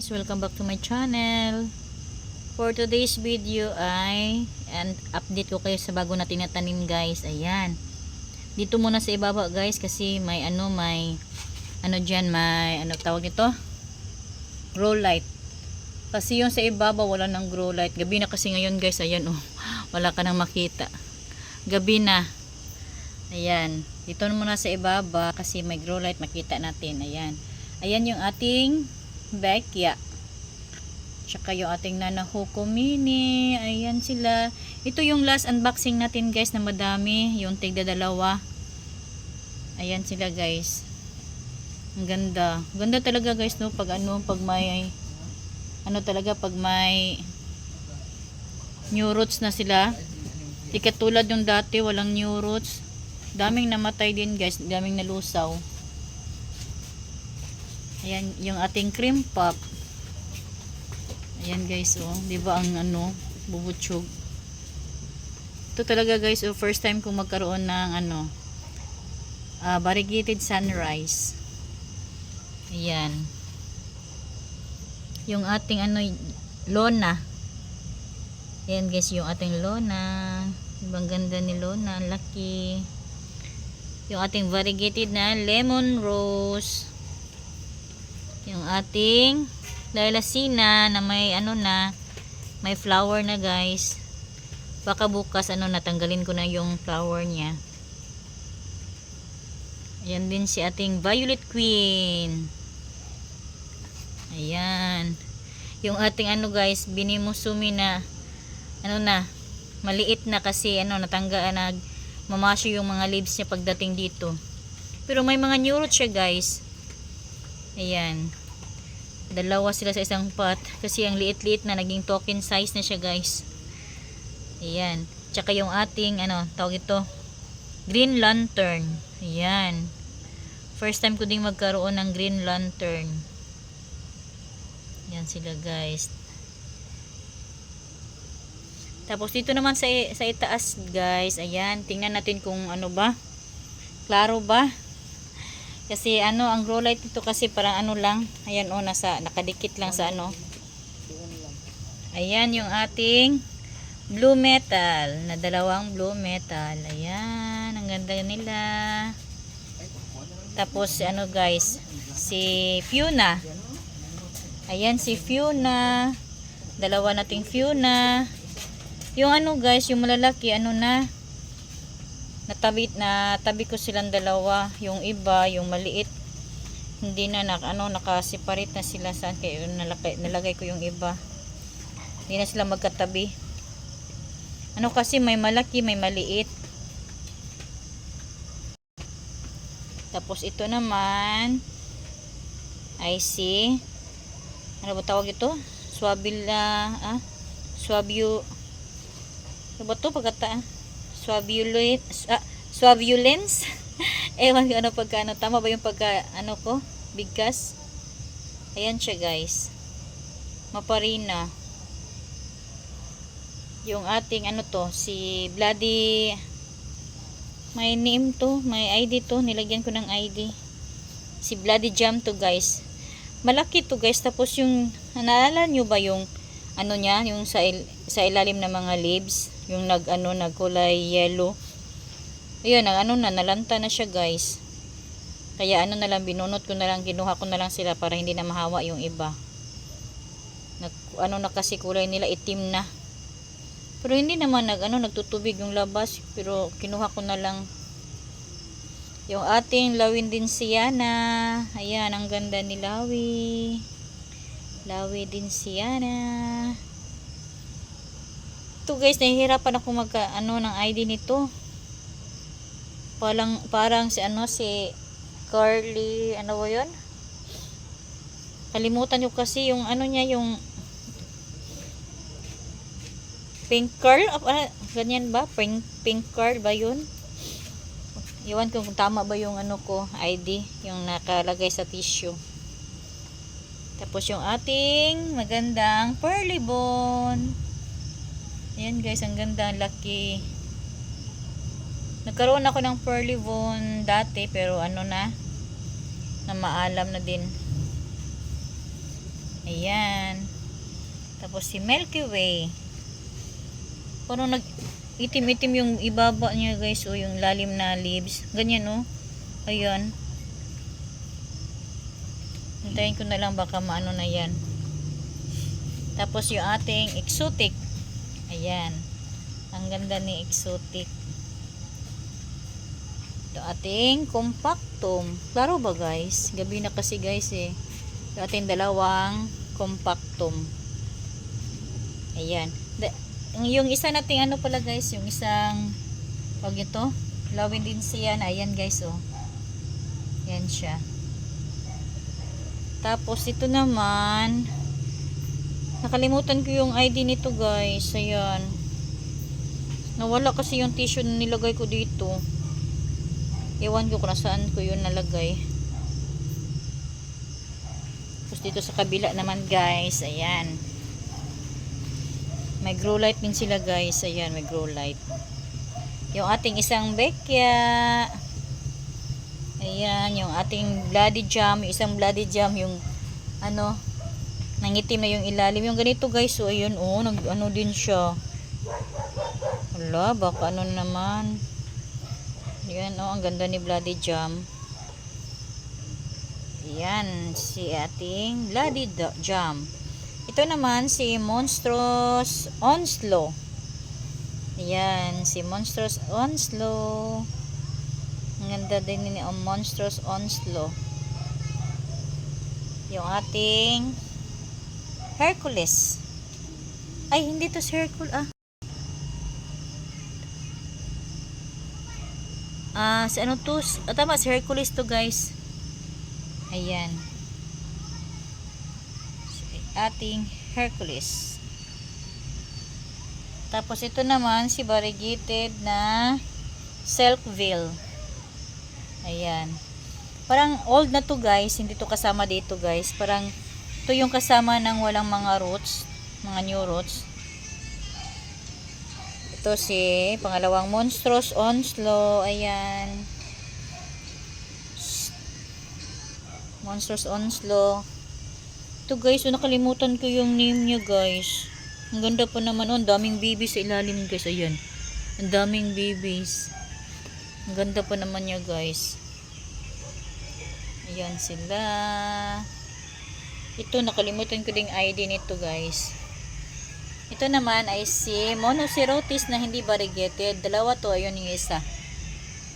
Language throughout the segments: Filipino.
guys, welcome back to my channel. For today's video ay and update ko kayo sa bago na tinatanim guys. Ayan. Dito muna sa ibaba guys kasi may ano may ano diyan may ano tawag nito? Grow light. Kasi yung sa ibaba wala nang grow light. Gabi na kasi ngayon guys. Ayan oh. Wala ka nang makita. Gabi na. Ayan. Dito muna sa ibaba kasi may grow light makita natin. Ayan. Ayan yung ating Bekya. Tsaka yung ating Nanahuko Mini. Ayan sila. Ito yung last unboxing natin guys na madami. Yung tigda dalawa. Ayan sila guys. Ang ganda. Ganda talaga guys no. Pag ano, pag may ano talaga pag may new roots na sila. Di katulad yung dati walang new roots. Daming namatay din guys. Daming nalusaw. Ayan, yung ating cream pop. Ayan guys, oh. Ba ang ano, bubutsyog. Ito talaga guys, oh, first time kong magkaroon ng ano, ah, variegated sunrise. Ayan. Yung ating ano, lona. Ayan guys, yung ating lona. Ibang ganda ni lona, laki. Yung ating variegated na lemon rose yung ating lalasina na may ano na may flower na guys. Baka bukas ano natanggalin ko na yung flower niya. Ayan din si ating violet queen. Ayan. Yung ating ano guys binimusumi na ano na maliit na kasi ano natangga nag mamasyo yung mga leaves niya pagdating dito. Pero may mga new roots siya guys Ayan. Dalawa sila sa isang pot. Kasi ang liit-liit na naging token size na siya guys. Ayan. Tsaka yung ating ano, tawag ito. Green lantern. Ayan. First time ko ding magkaroon ng green lantern. Ayan sila guys. Tapos dito naman sa, sa itaas guys. Ayan. Tingnan natin kung ano ba. Klaro ba? Kasi ano, ang grow light ito kasi parang ano lang. Ayan o, oh, nasa, nakadikit lang sa ano. Ayan yung ating blue metal. Na dalawang blue metal. Ayan, ang ganda nila. Tapos ano guys, si Fiona. Ayan si Fiona. Dalawa nating Fiona. Yung ano guys, yung malalaki, ano na, natabi na tabi ko silang dalawa. Yung iba yung maliit. Hindi na nak ano naka-separate na sila sa kaya nalagay, nalagay ko yung iba. Hindi na sila magkatabi. Ano kasi may malaki may maliit. Tapos ito naman ay si ano ba tawag ito? Swabila ah swabio. Ano ba to? Pagkata ah suavulent ah, suavulence ewan ko ano pagka ano tama ba yung pagka ano ko? Bigkas ayan siya guys. Maparina. Yung ating ano to si bloody may name to may ID to nilagyan ko ng ID si bloody jam to guys. Malaki to guys. Tapos yung naalala nyo ba yung ano niya yung sa, il, sa ilalim ng mga leaves yung nag ano nagkulay yellow. Ayun ang ano na nalanta na siya guys. Kaya ano na lang binunot ko na lang ginuha ko na lang sila para hindi na mahawa yung iba. Nag, ano na kasi kulay nila itim na. Pero hindi naman nag ano nagtutubig yung labas pero kinuha ko na lang. Yung ating lawin din siya na ayan ang ganda ni Lawi. Lawi din siya na ito guys nahihirapan ako magka ano ng ID nito. Parang parang si ano si Carly ano ba yun? Kalimutan nyo kasi yung ano niya yung pink curl ah, ganyan ba? Pink, pink curl ba yun? Iwan ko kung tama ba yung ano ko ID yung nakalagay sa tissue. Tapos yung ating magandang pearly bone Ayan guys, ang ganda, ang laki. Nagkaroon ako ng pearly bone dati, pero ano na, na maalam na din. Ayan. Tapos si Milky Way. Parang nag itim-itim yung ibaba niya guys o yung lalim na leaves. Ganyan oh. Ayan. Hintayin ko na lang baka maano na yan. Tapos yung ating exotic. Ayan. Ang ganda ni exotic. Ito ating compactum. Klaro ba guys? Gabi na kasi guys eh. Ito ating dalawang compactum. Ayan. Yung isa nating ano pala guys, yung isang wag ito, lawin din siya na ayan guys oh. Yan siya. Tapos ito naman nakalimutan ko yung ID nito guys. Ayan. Nawala kasi yung tissue na nilagay ko dito. Ewan ko kung nasaan ko yun nalagay. Tapos dito sa kabila naman guys, ayan. May grow light din sila guys. Ayan, may grow light. Yung ating isang bekya. Ayan, yung ating bloody jam. Yung isang bloody jam, yung ano, nangitim na yung ilalim. Yung ganito guys, so ayun, oh, nag, ano din siya. Wala, baka ano naman. Yan, oh, ang ganda ni bloody jam. Yan, si ating bloody jam. Ito naman si Monstrous Onslow. Ayan, si Monstrous Onslow. Ang ganda din ni Monstrous Onslow. Yung ating Hercules. Ay, hindi to si Hercules. Ah. Ah, si ano to? Ah, tama, si Hercules to guys. Ayan. Si ating Hercules. Tapos ito naman si variegated na Silkville. Ayan. Parang old na to guys. Hindi to kasama dito guys. Parang ito yung kasama ng walang mga roots. Mga new roots. Ito si pangalawang Monstrous Onslow. Ayan. Monstrous Onslow. Ito guys, oh, nakalimutan ko yung name niya guys. Ang ganda pa naman. Oh, ang daming babies sa ilalim guys. Ayan. Ang daming babies. Ang ganda pa naman niya guys. Ayan sila. Ito, nakalimutan ko ding ID nito guys. Ito naman ay si Monocerotis na hindi variegated. Dalawa to, ayun yung isa.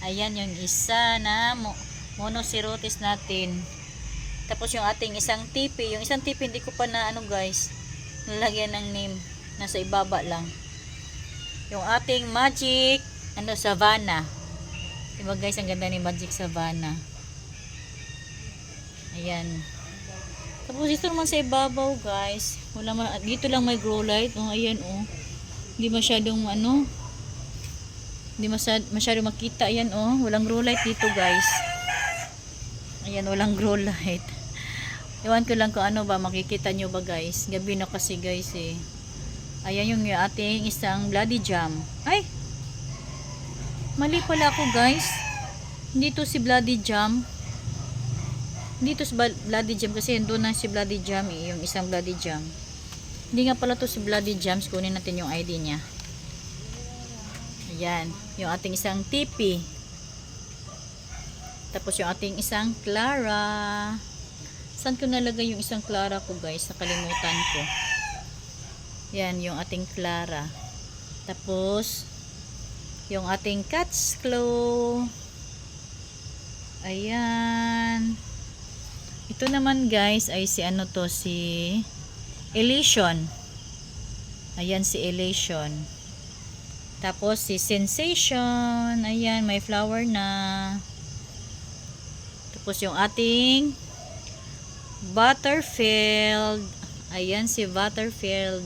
Ayan yung isa na mo Monocerotis natin. Tapos yung ating isang tipi. Yung isang tipi hindi ko pa na ano guys. Nalagyan ng name. Nasa ibaba lang. Yung ating Magic ano Savannah. Diba guys, ang ganda ni Magic Savannah. Ayan. Tapos ito naman sa ibabaw guys. Wala ma dito lang may grow light. Oh, ayan oh. Hindi masyadong ano. Hindi masyad, masyadong makita. Ayan oh. Walang grow light dito guys. Ayan, walang grow light. Iwan ko lang kung ano ba. Makikita nyo ba guys. Gabi na kasi guys eh. Ayan yung ating isang bloody jam. Ay! Mali pala ako guys. Hindi to si bloody jam dito si Bloody Jam kasi doon na si Bloody Jam eh, yung isang Bloody Jam. Hindi nga pala to si Bloody Jams kunin natin yung ID niya. Ayan yung ating isang TP tapos yung ating isang Clara. Saan ko nalagay yung isang Clara ko guys? Nakalimutan ko. Yan yung ating Clara. Tapos yung ating Cat's Claw. Ayan ito naman guys ay si ano to si Elation. Ayan si Elation. Tapos si Sensation. Ayan may flower na. Tapos yung ating Butterfield. Ayan si Butterfield.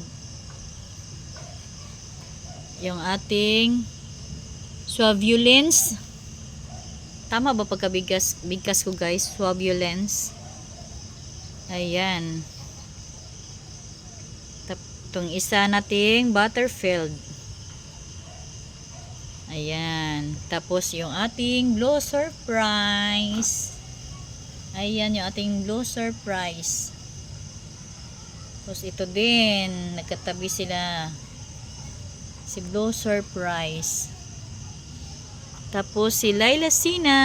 Yung ating Suavulence. Tama ba pagkabigas bigkas ko guys? Suavulence. Ayan. Itong isa nating Butterfield. Ayan. Tapos yung ating Blue Surprise. Ayan yung ating Blue Surprise. Tapos ito din, nagkatabi sila. Si Blue Surprise. Tapos si Laila Sina.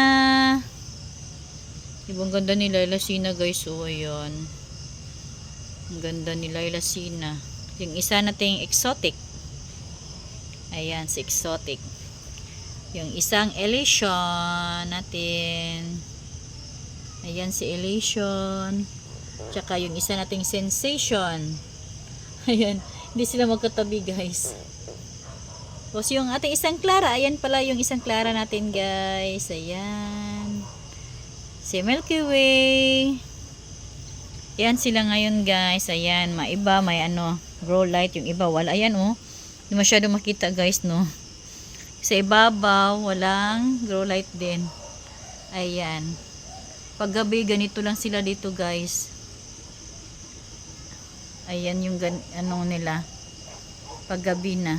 Ibang ganda ni Laila Sina guys. Oh, ayan. Ang ganda ni Laila Sina. Yung isa nating exotic. Ayan, si exotic. Yung isang Elation natin. Ayan si Elation. Tsaka yung isa nating sensation. Ayan. Hindi sila magkatabi guys. Tapos yung ating isang Clara. Ayan pala yung isang Clara natin guys. Ayan. Si Milky Way. Ayan sila ngayon guys. Ayan. Maiba. May ano. Grow light. Yung iba wala. Ayan oh. Hindi masyado makita guys no. Sa ibabaw. Walang grow light din. Ayan. Paggabi ganito lang sila dito guys. Ayan yung gan ano nila. Paggabi na.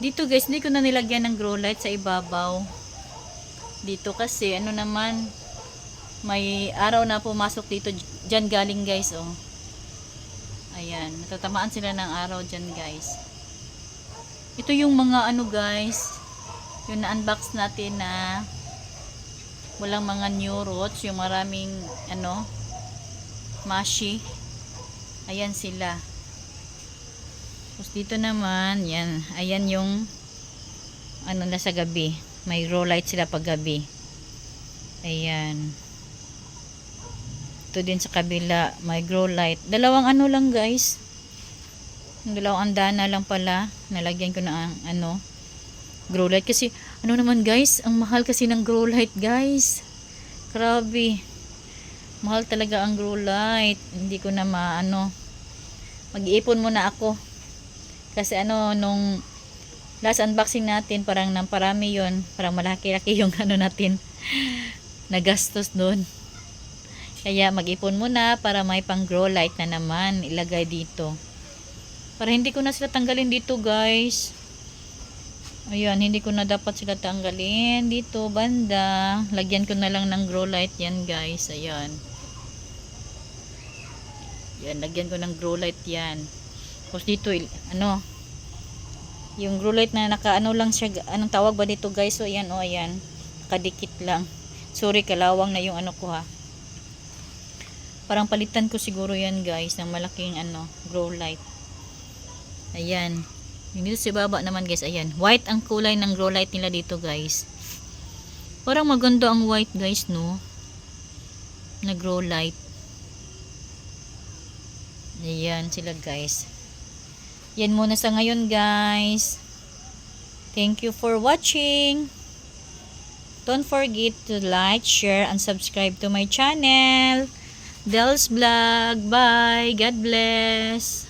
Dito guys, hindi ko na nilagyan ng grow light sa ibabaw. Dito kasi ano naman may araw na pumasok dito diyan galing guys oh. Ayan, natatamaan sila ng araw diyan guys. Ito yung mga ano guys, yung na-unbox natin na walang mga new roots, yung maraming ano mashi. Ayan sila. Tapos dito naman, yan, ayan yung ano na sa gabi. May grow light sila pag gabi. Ayan. Ito din sa kabila, may grow light. Dalawang ano lang guys. Dalawang andana lang pala. Nalagyan ko na ang ano, grow light. Kasi, ano naman guys, ang mahal kasi ng grow light guys. Grabe. Mahal talaga ang grow light. Hindi ko na maano. Mag-iipon muna ako. Kasi ano, nung last unboxing natin, parang namparami yon Parang malaki-laki yung ano natin. Nagastos doon. Kaya mag-ipon muna para may pang grow light na naman ilagay dito. Para hindi ko na sila tanggalin dito guys. Ayan, hindi ko na dapat sila tanggalin dito banda. Lagyan ko na lang ng grow light yan guys. Ayan. Yan, lagyan ko ng grow light yan. Tapos dito, ano, yung grow light na naka, ano lang siya, anong tawag ba dito guys? So, ayan, o, oh, ayan. Nakadikit lang. Sorry, kalawang na yung ano ko ha. Parang palitan ko siguro yan guys, ng malaking ano, grow light. Ayan. Yung dito sa baba naman guys, ayan. White ang kulay ng grow light nila dito guys. Parang maganda ang white guys, no? Na grow light. Ayan sila guys. Yan muna sa ngayon guys. Thank you for watching. Don't forget to like, share, and subscribe to my channel. Del's Vlog. Bye. God bless.